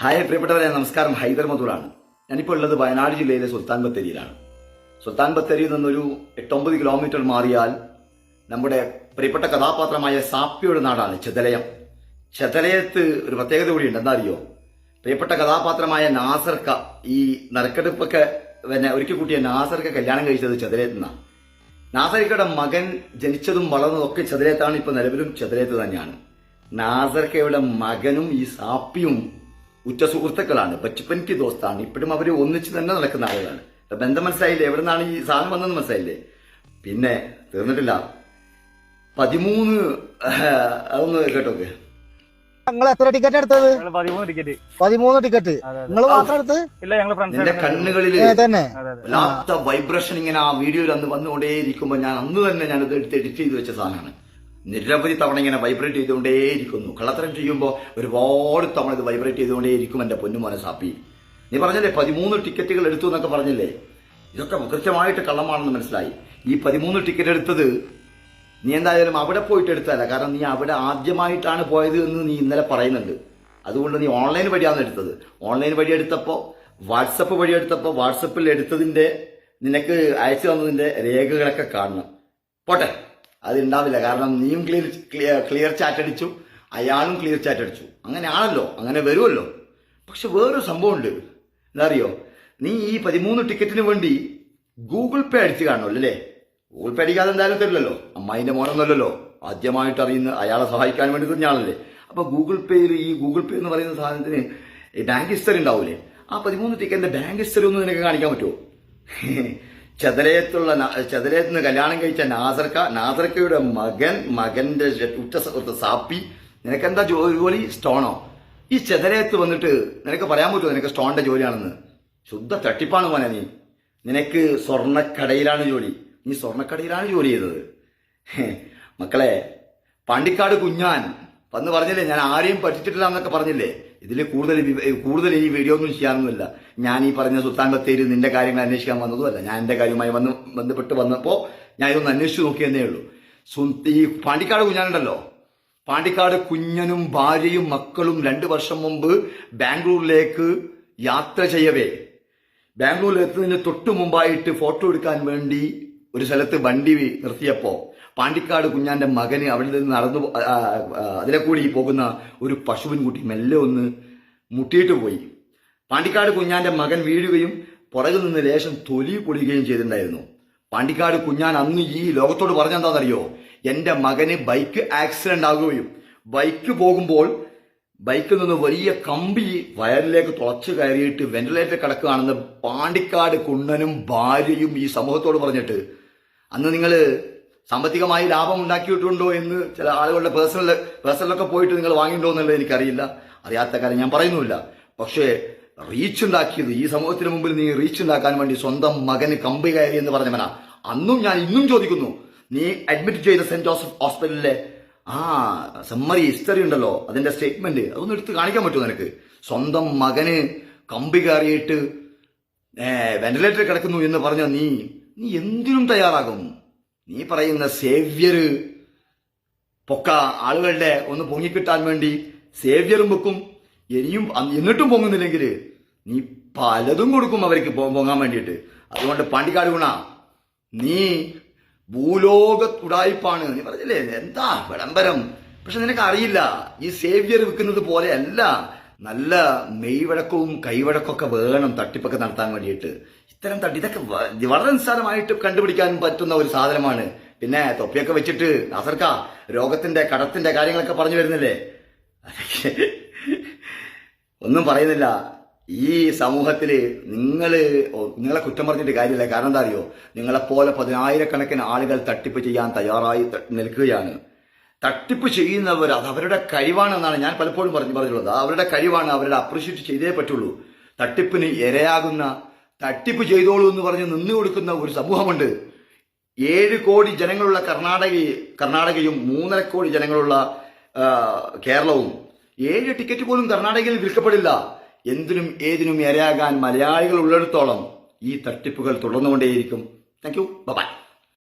Hi പ്രിയപ്പെട്ടവരെ നമസ്കാരം. ഹൈദർ മധൂറാണ്. ഞാനിപ്പോൾ ഉള്ളത് വയനാട് ജില്ലയിലെ സുൽത്താൻ ബത്തേരിയിലാണ്. സുൽത്താൻ ബത്തേരിയിൽ നിന്നൊരു എട്ടൊമ്പത് കിലോമീറ്റർ മാറിയാൽ നമ്മുടെ പ്രിയപ്പെട്ട കഥാപാത്രമായ സാപ്പിയുടെ നാടാണ് ചെതലയം. ചെതലയത്ത് ഒരു പ്രത്യേകത കൂടിയുണ്ട്. എന്താ അറിയോ പ്രിയപ്പെട്ട കഥാപാത്രമായ നാസർക്ക ഈ നറുക്കെടുപ്പൊക്കെ പിന്നെ ഒരുക്കി കൂട്ടിയ നാസർക്ക കല്യാണം കഴിച്ചത് ചെതലയത്ത് നിന്നാണ് നാസർക്കയുടെ മകൻ ജനിച്ചതും വളർന്നതും ഒക്കെ ചെതലയത്താണ്. ഇപ്പൊ നിലവിലും ചെതലയത്ത് തന്നെയാണ്. നാസർക്കയുടെ മകനും ഈ സാപ്പിയും ഉറ്റ സുഹൃത്തുക്കളാണ്. ബച്ചുപ്പൻക്ക് ദോസ്താണ്. ഇപ്പോഴും അവർ ഒന്നിച്ച് തന്നെ നടക്കുന്ന ആളുകളാണ്. അപ്പൊ ബന്ധം മനസ്സിലായില്ലേ? എവിടെ നിന്നാണ് ഈ സാധനം വന്നതെന്ന് മനസ്സിലായില്ലേ? പിന്നെ തീർന്നിട്ടില്ല. പതിമൂന്ന് അതൊന്ന് കേട്ടോക്ക്. നിങ്ങൾ എത്ര ടിക്കറ്റ് എടുത്തത്? പതിമൂന്ന് ടിക്കറ്റ്. നിങ്ങൾ മാത്രം എടുത്ത് നിന്റെ കണ്ണുകളിൽ തന്നെ അതെ അതെ. വല്ലാത്ത വൈബ്രേഷൻ ഇങ്ങനെ ആ വീഡിയോയിൽ അന്ന് വന്നുകൊണ്ടേയിരിക്കുമ്പോൾ ഞാൻ അന്ന് തന്നെ ഞാനത് എടുത്ത് എഡിറ്റ് ചെയ്ത് വെച്ച സാധനമാണ്. നിരവധി തവണ ഇങ്ങനെ വൈബ്രേറ്റ് ചെയ്തുകൊണ്ടേയിരിക്കുന്നു. കള്ളത്തരം ചെയ്യുമ്പോൾ ഒരുപാട് തവണ ഇത് വൈബ്രേറ്റ് ചെയ്തുകൊണ്ടേയിരിക്കും എന്റെ പൊന്നുമോനെ സാപ്പി. നീ പറഞ്ഞല്ലേ പതിമൂന്ന് ടിക്കറ്റുകൾ എടുത്തു എന്നൊക്കെ പറഞ്ഞില്ലേ? ഇതൊക്കെ കൃത്യമായിട്ട് കള്ളമാണെന്ന് മനസ്സിലായി. ഈ പതിമൂന്ന് ടിക്കറ്റ് എടുത്തത് നീ എന്തായാലും അവിടെ പോയിട്ട് എടുത്തതല്ല. കാരണം നീ അവിടെ ആദ്യമായിട്ടാണ് പോയത് എന്ന് നീ ഇന്നലെ പറയുന്നുണ്ട്. അതുകൊണ്ട് നീ ഓൺലൈൻ വഴിയാണ് എടുത്തത്. ഓൺലൈൻ വഴി എടുത്തപ്പോൾ വാട്സപ്പ് വഴി എടുത്തപ്പോൾ വാട്സപ്പിൽ എടുത്തതിന്റെ നിനക്ക് അയച്ചു തന്നതിന്റെ രേഖകളൊക്കെ കാണണം. പോട്ടെ. അത് ഉണ്ടാവില്ല കാരണം നീയും ക്ലിയർ ക്ലിയർ ചാറ്റ് അടിച്ചു അയാളും ക്ലിയർ ചാറ്റ് അടിച്ചു. അങ്ങനെയാണല്ലോ അങ്ങനെ വരുമല്ലോ പക്ഷെ വേറൊരു സംഭവമുണ്ട്. എന്താ അറിയോ നീ ഈ പതിമൂന്ന് ടിക്കറ്റിന് വേണ്ടി ഗൂഗിൾ പേ അടിച്ച് കാണുമല്ലോ അല്ലേ? ഗൂഗിൾ പേ അടിക്കാതെ എന്തായാലും തരില്ലല്ലോ. അമ്മായിന്റെ മോനൊന്നുമല്ലോ ആദ്യമായിട്ട് അറിയുന്ന അയാളെ സഹായിക്കാൻ വേണ്ടി തിരിഞ്ഞാളല്ലേ അപ്പൊ ഗൂഗിൾ പേയിൽ ഈ ഗൂഗിൾ പേ എന്ന് പറയുന്ന സാധനത്തിന് ബാങ്ക് ഹിസ്റ്ററി ഉണ്ടാവൂലേ ആ പതിമൂന്ന് ടിക്കറ്റിന്റെ ബാങ്ക് ഹിസ്റ്ററി ഒന്ന് നിനക്ക് കാണിക്കാൻ പറ്റുമോ? ചതലയത്തുള്ള നാ- നിന്ന് കല്യാണം കഴിച്ച നാസർക്ക നാസർക്കയുടെ മകൻ മകന്റെ ഉറ്റ സുഹൃത്ത് സാപ്പി. നിനക്കെന്താ ജോലി? സ്റ്റോണോ. ഈ ചെതലയത്ത് വന്നിട്ട് നിനക്ക് പറയാൻ പറ്റുമോ? നിനക്ക് സ്റ്റോണിന്റെ ജോലിയാണെന്ന്. ശുദ്ധ തട്ടിപ്പാണ് മോനെ നീ. നിനക്ക് സ്വർണക്കടയിലാണ് ജോലി. നീ സ്വർണക്കടയിലാണ് ജോലി ചെയ്തത്. മക്കളെ പാണ്ടിക്കാട് കുഞ്ഞാൻ വന്ന് പറഞ്ഞില്ലേ? ഞാൻ ആരെയും പറ്റിച്ചിട്ടില്ല എന്നൊക്കെ പറഞ്ഞില്ലേ? ഇതിൽ കൂടുതൽ കൂടുതൽ ഈ വീഡിയോ ഒന്നും ചെയ്യാനൊന്നുമില്ല. ഞാൻ ഈ പറഞ്ഞ സുൽത്താൻ ബത്തേരി നിന്റെ കാര്യങ്ങൾ അന്വേഷിക്കാൻ വന്നതുമല്ല. ഞാൻ എന്റെ കാര്യവുമായി വന്ന് ബന്ധപ്പെട്ട് വന്നപ്പോൾ ഞാൻ ഇതൊന്ന് അന്വേഷിച്ചു നോക്കിയെന്നേ ഉള്ളൂ. ഈ പാണ്ടിക്കാട് കുഞ്ഞാനുണ്ടല്ലോ. പാണ്ടിക്കാട് കുഞ്ഞനും ഭാര്യയും മക്കളും രണ്ട് വർഷം മുമ്പ് ബാംഗ്ലൂരിലേക്ക് യാത്ര ചെയ്യവേ. ബാംഗ്ലൂരിൽ എത്തുന്നതിന് തൊട്ട് മുമ്പായിട്ട് ഫോട്ടോ എടുക്കാൻ വേണ്ടി ഒരു സ്ഥലത്ത് വണ്ടി നിർത്തിയപ്പോ പാണ്ടിക്കാട് കുഞ്ഞാന്റെ മകന് അവിടെ നിന്ന് നടന്നു അതിലെ കൂടി പോകുന്ന ഒരു പശുവിൻകുട്ടി മെല്ലെ ഒന്ന് മുട്ടിയിട്ട് പോയി. പാണ്ടിക്കാട് കുഞ്ഞാന്റെ മകൻ വീഴുകയും പുറകിൽ നിന്ന് ലേശം തൊലി പൊളിയുകയും ചെയ്തിട്ടുണ്ടായിരുന്നു. പാണ്ടിക്കാട് കുഞ്ഞാൻ അന്ന് ഈ ലോകത്തോട് പറഞ്ഞെന്താണെന്നറിയോ? എന്റെ മകന് ബൈക്ക് ആക്സിഡന്റ് ആകുകയും ബൈക്ക് പോകുമ്പോൾ ബൈക്കിൽ നിന്ന് വലിയ കമ്പി വയറിലേക്ക് തുളച്ചു കയറിയിട്ട് വെന്റിലേറ്റർ കിടക്കുകയാണെന്ന് പാണ്ടിക്കാട് കുണ്ണനും ഭാര്യയും ഈ സമൂഹത്തോട് പറഞ്ഞിട്ട്. അന്ന് നിങ്ങൾ സാമ്പത്തികമായി ലാഭം ഉണ്ടാക്കിയിട്ടുണ്ടോ എന്ന് ചില ആളുകളുടെ പേഴ്സണൽ പേഴ്സണലൊക്കെ പോയിട്ട് നിങ്ങൾ വാങ്ങിയിട്ടുണ്ടോ എന്നുള്ളത് എനിക്കറിയില്ല. അറിയാത്ത കാര്യം ഞാൻ പറയുന്നുമില്ല. പക്ഷേ റീച്ച് ഉണ്ടാക്കിയത് ഈ സമൂഹത്തിന് മുമ്പിൽ നീ റീച്ച് ഉണ്ടാക്കാൻ വേണ്ടി സ്വന്തം മകന് കമ്പി കയറി എന്ന് പറഞ്ഞവനാ. അന്നും ഞാൻ ഇന്നും ചോദിക്കുന്നു നീ അഡ്മിറ്റ് ചെയ്ത സെന്റ് ജോസഫ് ഹോസ്പിറ്റലിലെ ആ സമ്മറി ഹിസ്റ്ററി ഉണ്ടല്ലോ അതിന്റെ സ്റ്റേറ്റ്മെന്റ് അതൊന്നും എടുത്ത് കാണിക്കാൻ പറ്റുമോ നിനക്ക്? സ്വന്തം മകന് കമ്പി കയറിയിട്ട് വെന്റിലേറ്ററിൽ കിടക്കുന്നു എന്ന് പറഞ്ഞ നീ നീ എന്തിനും തയ്യാറാകും? നീ പറയുന്ന സേവ്യർ പൊക്ക ആളുകളുടെ ഒന്ന് പൊങ്ങിക്കിട്ടാൻ വേണ്ടി സേവ്യറും വെക്കും ഇനിയും എന്നിട്ടും പൊങ്ങുന്നില്ലെങ്കിൽ നീ പലതും കൊടുക്കും അവർക്ക് പൊങ്ങാൻ വേണ്ടിയിട്ട്. അതുകൊണ്ട് പാണ്ടിക്കാട് ഗുണ നീ ഭൂലോക ഉടായ്പാണ് നീ പറഞ്ഞില്ലേ എന്താ വിളംബരം? പക്ഷെ നിനക്ക് അറിയില്ല ഈ സേവ്യർ വിൽക്കുന്നത് പോലെയല്ല നല്ല മെയ്വഴക്കവും കൈവഴക്കമൊക്കെ വേണം തട്ടിപ്പൊക്കെ നടത്താൻ വേണ്ടിയിട്ട്. ഇത്തരം തട്ടി ഇതൊക്കെ വളരെ നിസ്സാരമായിട്ട് കണ്ടുപിടിക്കാൻ പറ്റുന്ന ഒരു സാധനമാണ്. പിന്നെ തൊപ്പിയൊക്കെ വെച്ചിട്ട് നാസർക്ക രോഗത്തിന്റെ കടത്തിന്റെ കാര്യങ്ങളൊക്കെ പറഞ്ഞു വരുന്നില്ലേ? ഒന്നും പറയുന്നില്ല. ഈ സമൂഹത്തിൽ നിങ്ങൾ നിങ്ങളെ കുറ്റം പറഞ്ഞിട്ട് കാര്യമില്ല. കാരണം എന്താ അറിയോ? നിങ്ങളെപ്പോലെ പതിനായിരക്കണക്കിന് ആളുകൾ തട്ടിപ്പ് ചെയ്യാൻ തയ്യാറായി നിൽക്കുകയാണ്. തട്ടിപ്പ് ചെയ്യുന്നവർ അത് അവരുടെ കഴിവാണെന്നാണ് ഞാൻ പലപ്പോഴും പറഞ്ഞു പറഞ്ഞിട്ടുള്ളത്. അവരുടെ കഴിവാണ് അവരുടെ അപ്രീഷിയേറ്റ് ചെയ്തേ പറ്റുള്ളൂ. തട്ടിപ്പിന് ഇരയാകുന്ന തട്ടിപ്പ് ചെയ്തോളൂ എന്ന് പറഞ്ഞ് നിന്നു കൊടുക്കുന്ന ഒരു സമൂഹമുണ്ട്. ഏഴ് കോടി ജനങ്ങളുള്ള കർണാടകയെ കർണാടകയും മൂന്നര കോടി ജനങ്ങളുള്ള കേരളവും ഏഴ് ടിക്കറ്റ് പോലും കർണാടകയിൽ വിൽക്കപ്പെടില്ല. എന്തിനും ഏതിനും ഇരയാകാൻ മലയാളികൾ ഉള്ളിടത്തോളം ഈ തട്ടിപ്പുകൾ തുടർന്നുകൊണ്ടേയിരിക്കും. Thank you by